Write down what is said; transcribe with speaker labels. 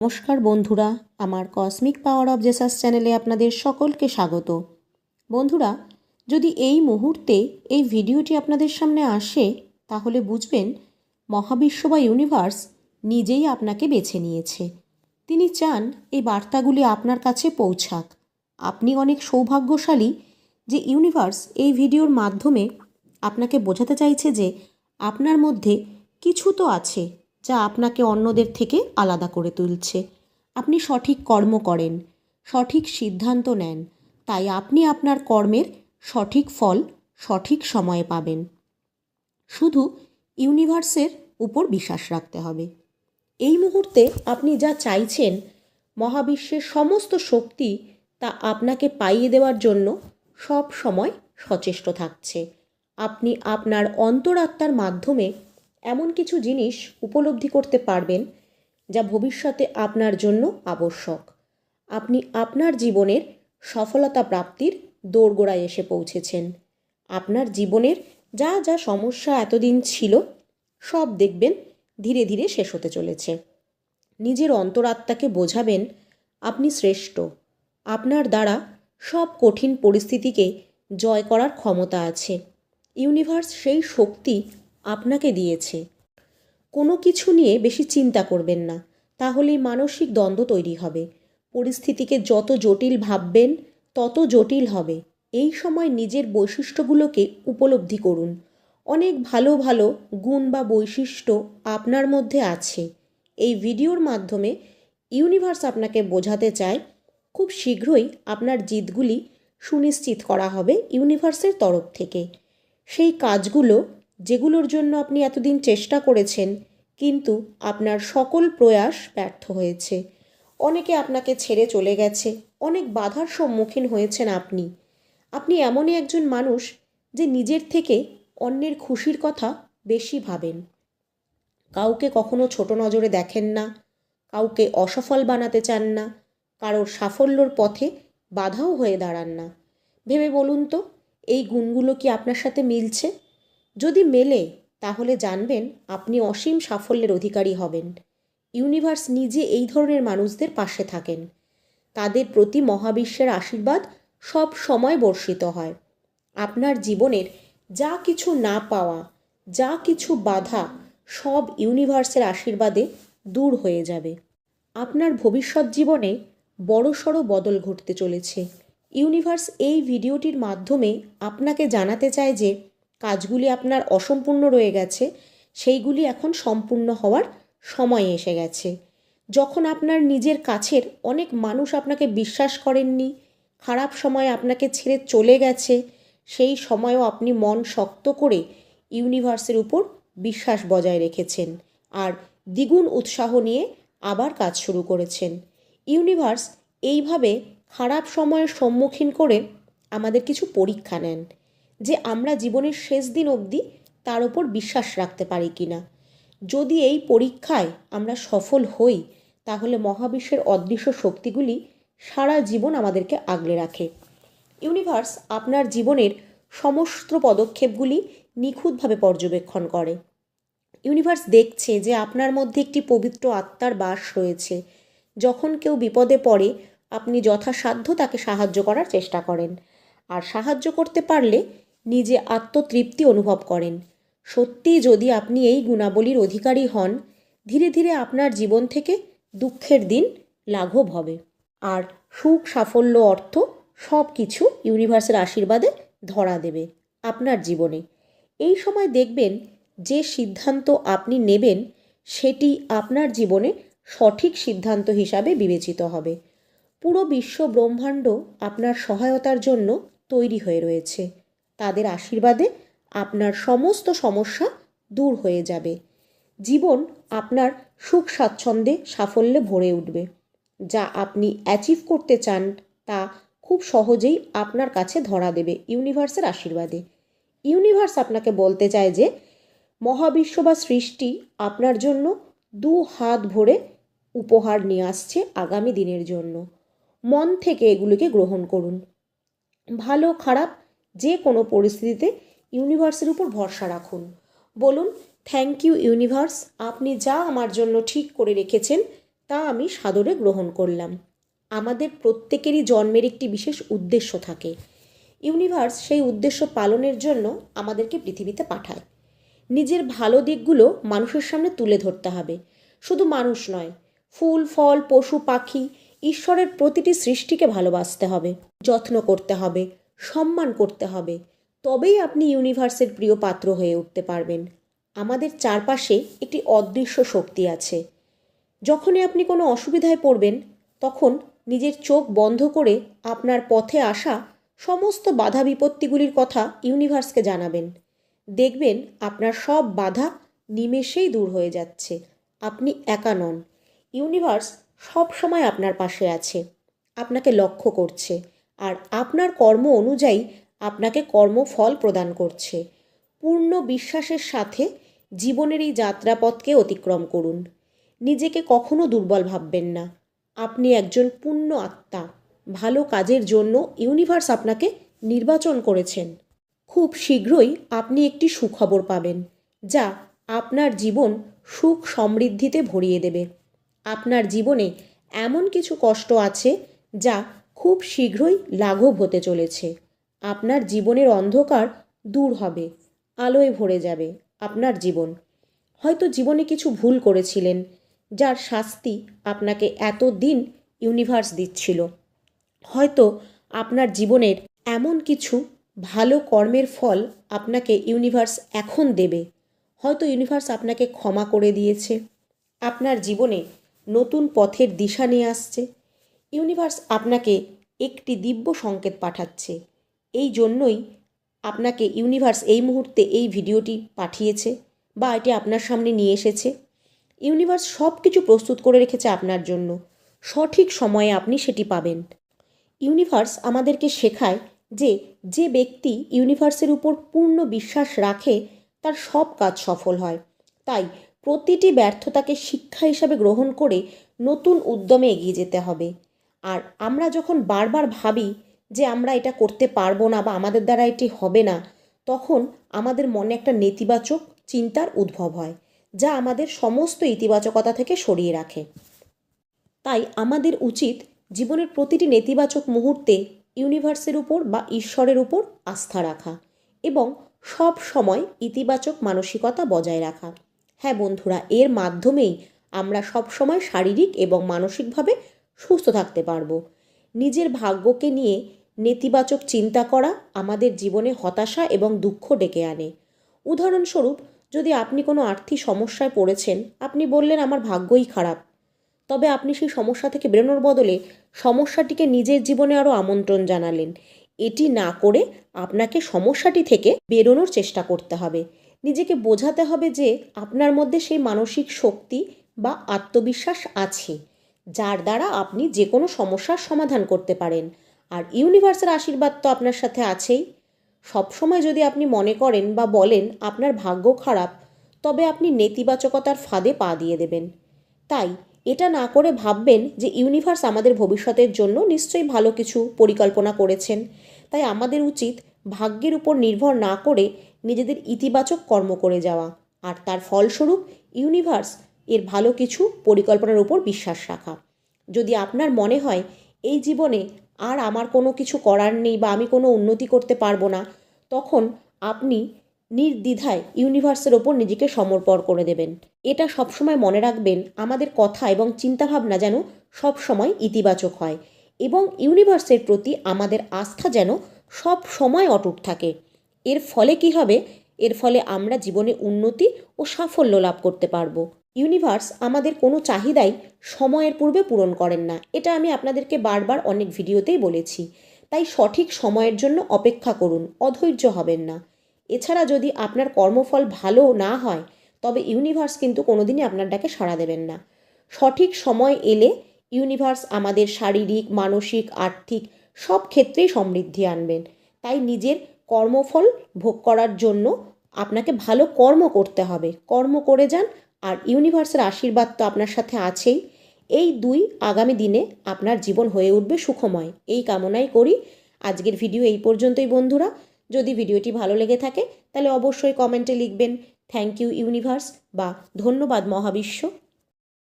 Speaker 1: নমস্কার বন্ধুরা, আমার কসমিক পাওয়ার অব জেসাস চ্যানেলে আপনাদের সকলকে স্বাগত। বন্ধুরা, যদি এই মুহূর্তে এই ভিডিওটি আপনাদের সামনে আসে, তাহলে বুঝবেন মহাবিশ্ব বা ইউনিভার্স নিজেই আপনাকে বেছে নিয়েছে। তিনি চান এই বার্তাগুলি আপনার কাছে পৌঁছাক। আপনি অনেক সৌভাগ্যশালী যে ইউনিভার্স এই ভিডিওর মাধ্যমে আপনাকে বোঝাতে চাইছে যে আপনার মধ্যে কিছু তো আছে যা আপনাকে অন্যদের থেকে আলাদা করে তুলছে। আপনি সঠিক কর্ম করেন, সঠিক সিদ্ধান্ত নেন, তাই আপনি আপনার কর্মের সঠিক ফল সঠিক সময়ে পাবেন। শুধু ইউনিভার্সের উপর বিশ্বাস রাখতে হবে। এই মুহূর্তে আপনি যা চাইছেন, মহাবিশ্বের সমস্ত শক্তি তা আপনাকে পাইয়ে দেওয়ার জন্য সব সময় সচেষ্ট থাকছে। আপনি আপনার অন্তরাত্মার মাধ্যমে এমন কিছু জিনিস উপলব্ধি করতে পারবেন যা ভবিষ্যতে আপনার জন্য আবশ্যক। আপনি আপনার জীবনের সফলতা প্রাপ্তির দোরগোড়ায় এসে পৌঁছেছেন। আপনার জীবনের যা যা সমস্যা এতদিন ছিল, সব দেখবেন ধীরে ধীরে শেষ হতে চলেছে। নিজের অন্তরাত্মাকে বোঝাবেন, আপনি শ্রেষ্ঠ। আপনার দ্বারা সব কঠিন পরিস্থিতিকে জয় করার ক্ষমতা আছে। ইউনিভার্স সেই শক্তি আপনাকে দিয়েছে। কোনো কিছু নিয়ে বেশি চিন্তা করবেন না, তাহলেই মানসিক দ্বন্দ্ব তৈরি হবে। পরিস্থিতিকে যত জটিল ভাববেন, তত জটিল হবে। এই সময় নিজের বৈশিষ্ট্যগুলোকে উপলব্ধি করুন। অনেক ভালো ভালো গুণ বা বৈশিষ্ট্য আপনার মধ্যে আছে। এই ভিডিওর মাধ্যমে ইউনিভার্স আপনাকে বোঝাতে চায়, খুব শীঘ্রই আপনার জিতগুলি সুনিশ্চিত করা হবে ইউনিভার্সের তরফ থেকে। সেই কাজগুলো যেগুলোর জন্য আপনি এতদিন চেষ্টা করেছেন, কিন্তু আপনার সকল প্রয়াস ব্যর্থ হয়েছে। অনেকে আপনাকে ছেড়ে চলে গেছে, অনেক বাধার সম্মুখীন হয়েছেন আপনি। আপনি এমনই একজন মানুষ যে নিজের থেকে অন্যের খুশির কথা বেশি ভাবেন। কাউকে কখনো ছোট নজরে দেখেন না, কাউকে অসফল বানাতে চান না, কারোর সাফল্যর পথে বাধাও হয়ে দাঁড়ান না। ভেবে বলুন তো, এই গুণগুলো কি আপনার সাথে মিলছে? যদি মেলে, তাহলে জানবেন আপনি অসীম সাফল্যের অধিকারী হবেন। ইউনিভার্স নিজে এই ধরনের মানুষদের পাশে থাকেন। তাদের প্রতি মহাবিশ্বের আশীর্বাদ সব সময় বর্ষিত হয়। আপনার জীবনের যা কিছু না পাওয়া, যা কিছু বাধা, সব ইউনিভার্সের আশীর্বাদে দূর হয়ে যাবে। আপনার ভবিষ্যৎ জীবনে বড়সড় বদল ঘটতে চলেছে। ইউনিভার্স এই ভিডিওটির মাধ্যমে আপনাকে জানাতে চায় যে কাজগুলি আপনার অসম্পূর্ণ রয়ে গেছে, সেইগুলি এখন সম্পূর্ণ হওয়ার সময় এসে গেছে। যখন আপনার নিজের কাছের অনেক মানুষ আপনাকে বিশ্বাস করেননি, খারাপ সময় আপনাকে ছেড়ে চলে গেছে, সেই সময়ও আপনি মন শক্ত করে ইউনিভার্সের উপর বিশ্বাস বজায় রেখেছেন আর দ্বিগুণ উৎসাহ নিয়ে আবার কাজ শুরু করেছেন। ইউনিভার্স এইভাবে খারাপ সময়ের সম্মুখীন করে আমাদের কিছু পরীক্ষা নেন। যে আমরা জীবনের শেষ দিন অবধি তার ওপর বিশ্বাস রাখতে পারি কি না যদি এই পরীক্ষায় আমরা সফল হই, তাহলে মহাবিশ্বের অদৃশ্য শক্তিগুলি সারা জীবন আমাদেরকে আগলে রাখে। ইউনিভার্স আপনার জীবনের সমস্ত পদক্ষেপগুলি নিখুঁতভাবে পর্যবেক্ষণ করে। ইউনিভার্স দেখছে যে আপনার মধ্যে একটি পবিত্র আত্মার বাস রয়েছে। যখন কেউ বিপদে পড়ে, আপনি যথাসাধ্য তাকে সাহায্য করার চেষ্টা করেন। আর সাহায্য করতে পারলে নিজে আত্মতৃপ্তি অনুভব করেন। সত্যি যদি আপনি এই গুণাবলীর অধিকারী হন, ধীরে ধীরে আপনার জীবন থেকে দুঃখের দিন লাঘব হবে। আর সুখ, সাফল্য, অর্থ সব কিছু ইউনিভার্সের আশীর্বাদে ধরা দেবে আপনার জীবনে। এই সময় দেখবেন যে সিদ্ধান্ত আপনি নেবেন, সেটি আপনার জীবনে সঠিক সিদ্ধান্ত হিসাবে বিবেচিত হবে। পুরো বিশ্ব ব্রহ্মাণ্ড আপনার সহায়তার জন্য তৈরি হয়ে রয়েছে। তাদের আশীর্বাদে আপনার সমস্ত সমস্যা দূর হয়ে যাবে। জীবন আপনার সুখ স্বাচ্ছন্দ্যে সাফল্যে ভরে উঠবে। যা আপনি অ্যাচিভ করতে চান, তা খুব সহজেই আপনার কাছে ধরা দেবে ইউনিভার্সের আশীর্বাদে। ইউনিভার্স আপনাকে বলতে চায় যে, মহাবিশ্ব বা সৃষ্টি আপনার জন্য দু হাত ভরে উপহার নিয়ে আসছে আগামী দিনের জন্য। মন থেকে এগুলিকে গ্রহণ করুন। ভালো খারাপ যে কোনো পরিস্থিতিতে ইউনিভার্সের উপর ভরসা রাখুন। বলুন থ্যাংক ইউ ইউনিভার্স আপনি যা আমার জন্য ঠিক করে রেখেছেন, তা আমি সাদরে গ্রহণ করলাম। আমাদের প্রত্যেকেরই জন্মের একটি বিশেষ উদ্দেশ্য থাকে। ইউনিভার্স সেই উদ্দেশ্য পালনের জন্য আমাদেরকে পৃথিবীতে পাঠায়। নিজের ভালো দিকগুলো মানুষের সামনে তুলে ধরতে হবে। শুধু মানুষ নয়, ফুল, ফল, পশু, পাখি, ঈশ্বরের প্রতিটি সৃষ্টিকে ভালোবাসতে হবে, যত্ন করতে হবে সম্মান করতে হবে। তবেই আপনি ইউনিভার্সের প্রিয় পাত্র হয়ে উঠতে পারবেন। আমাদের চারপাশে একটি অদৃশ্য শক্তি আছে। যখনই আপনি কোনো অসুবিধায় পড়বেন, তখন নিজের চোখ বন্ধ করে আপনার পথে আসা সমস্ত বাধা বিপত্তিগুলির কথা ইউনিভার্সকে জানাবেন। দেখবেন আপনার সব বাধা নিমেষেই দূর হয়ে যাচ্ছে। আপনি একা নন। ইউনিভার্স সব সময় আপনার পাশে আছে। আপনাকে লক্ষ্য করছে। আর আপনার কর্ম অনুযায়ী আপনাকে কর্মফল প্রদান করছে। পূর্ণ বিশ্বাসের সাথে জীবনের এই যাত্রাপথকে অতিক্রম করুন। নিজেকে কখনো দুর্বল ভাববেন না। আপনি একজন পূর্ণ আত্মা। ভালো কাজের জন্য ইউনিভার্স আপনাকে নির্বাচন করেছেন। খুব শীঘ্রই আপনি একটি সুখবর পাবেন, যা আপনার জীবন সুখ সমৃদ্ধিতে ভরিয়ে দেবে। আপনার জীবনে এমন কিছু কষ্ট আছে, যা খুব শীঘ্রই লাঘব হতে চলেছে। আপনার জীবনের অন্ধকার দূর হবে, আলোয় ভরে যাবে আপনার জীবন। হয়তো জীবনে কিছু ভুল করেছিলেন, যার শাস্তি আপনাকে এত দিন ইউনিভার্স দিচ্ছিল। হয়তো আপনার জীবনের এমন কিছু ভালো কর্মের ফল আপনাকে ইউনিভার্স এখন দেবে। হয়তো ইউনিভার্স আপনাকে ক্ষমা করে দিয়েছে। আপনার জীবনে নতুন পথের দিশা নিয়ে আসছে। ইউনিভার্স আপনাকে একটি দিব্য সংকেত পাঠাচ্ছে। এই জন্যই আপনাকে ইউনিভার্স এই মুহূর্তে এই ভিডিওটি পাঠিয়েছে বা এটি আপনার সামনে নিয়ে এসেছে। ইউনিভার্স সব কিছু প্রস্তুত করে রেখেছে আপনার জন্য। সঠিক সময়ে আপনি সেটি পাবেন। ইউনিভার্স আমাদেরকে শেখায় যে যে ব্যক্তি ইউনিভার্সের উপর পূর্ণ বিশ্বাস রাখে, তার সব কাজ সফল হয়। তাই প্রতিটি ব্যর্থতাকে শিক্ষা হিসাবে গ্রহণ করে নতুন উদ্যমে এগিয়ে যেতে হবে। আর আমরা যখন বারবার ভাবি যে আমরা এটা করতে পারব না বা আমাদের দ্বারা এটি হবে না, তখন আমাদের মনে একটা নেতিবাচক চিন্তার উদ্ভব হয়, যা আমাদের সমস্ত ইতিবাচকতা থেকে সরিয়ে রাখে। তাই আমাদের উচিত জীবনের প্রতিটি নেতিবাচক মুহূর্তে ইউনিভার্সের উপর বা ঈশ্বরের উপর আস্থা রাখা এবং সব সময় ইতিবাচক মানসিকতা বজায় রাখা। হ্যাঁ বন্ধুরা, এর মাধ্যমেই আমরা সব সময় শারীরিক এবং মানসিকভাবে সুস্থ থাকতে পারব। নিজের ভাগ্যকে নিয়ে নেতিবাচক চিন্তা করা আমাদের জীবনে হতাশা এবং দুঃখ ডেকে আনে। উদাহরণস্বরূপ, যদি আপনি কোনো আর্থিক সমস্যায় পড়েছেন, আপনি বললেন, আমার ভাগ্যই খারাপ। তবে আপনি সেই সমস্যা থেকে বেরোনোর বদলে সমস্যাটিকে নিজের জীবনে আরও আমন্ত্রণ জানালেন। এটি না করে আপনাকে সমস্যাটি থেকে বেরোনোর চেষ্টা করতে হবে। নিজেকে বোঝাতে হবে যে আপনার মধ্যে সেই মানসিক শক্তি বা আত্মবিশ্বাস আছে। যার দ্বারা আপনি যে কোনো সমস্যার সমাধান করতে পারেন। আর ইউনিভার্সের আশীর্বাদ তো আপনার সাথে আছেই। সবসময় যদি আপনি মনে করেন বা বলেন আপনার ভাগ্য খারাপ, তবে আপনি নেতিবাচকতার ফাঁদে পা দিয়ে দেবেন। তাই এটা না করে ভাববেন যে ইউনিভার্স আমাদের ভবিষ্যতের জন্য নিশ্চয়ই ভালো কিছু পরিকল্পনা করেছেন। তাই আমাদের উচিত ভাগ্যের উপর নির্ভর না করে নিজেদের ইতিবাচক কর্ম করে যাওয়া। আর তার ফলস্বরূপ ইউনিভার্স এর ভালো কিছু পরিকল্পনার উপর বিশ্বাস রাখা। যদি আপনার মনে হয়, এই জীবনে আর আমার কোনো কিছু করার নেই বা আমি কোনো উন্নতি করতে পারব না, তখন আপনি নির্দ্বিধায় ইউনিভার্সের ওপর নিজেকে সমর্পণ করে দেবেন। এটা সবসময় মনে রাখবেন, আমাদের কথা এবং চিন্তাভাবনা যেন সবসময় ইতিবাচক হয় এবং ইউনিভার্সের প্রতি আমাদের আস্থা যেন সব সময় অটুট থাকে। এর ফলে কি হবে? এর ফলে আমরা জীবনে উন্নতি ও সাফল্য লাভ করতে পারব। ইউনিভার্স আমাদের কোনো চাহিদাই সময়ের পূর্বে পূরণ করেন না। এটা আমি আপনাদেরকে বারবার অনেক ভিডিওতেই বলেছি। তাই সঠিক সময়ের জন্য অপেক্ষা করুন, অধৈর্য হবেন না। এছাড়া যদি আপনার কর্মফল ভালো না হয়, তবে ইউনিভার্স কিন্তু কোনোদিনই আপনার ডাকে সাড়া দেবেন না। সঠিক সময় এলে ইউনিভার্স আমাদের শারীরিক, মানসিক, আর্থিক সব ক্ষেত্রেই সমৃদ্ধি আনবেন। তাই নিজের কর্মফল ভোগ করার জন্য আপনাকে ভালো কর্ম করতে হবে। কর্ম করে যান আর ইউনিভার্সের আশীর্বাদ তো আপনার সাথে আছেই। এই দুই আগামী দিনে আপনার জীবন হয়ে উঠবে সুখময়। এই কামনাই করি। আজকের ভিডিও এই পর্যন্তই বন্ধুরা। যদি ভিডিওটি ভালো লেগে থাকে, তাহলে অবশ্যই কমেন্টে লিখবেন থ্যাংক ইউ ইউনিভার্স বা ধন্যবাদ মহাবিশ্ব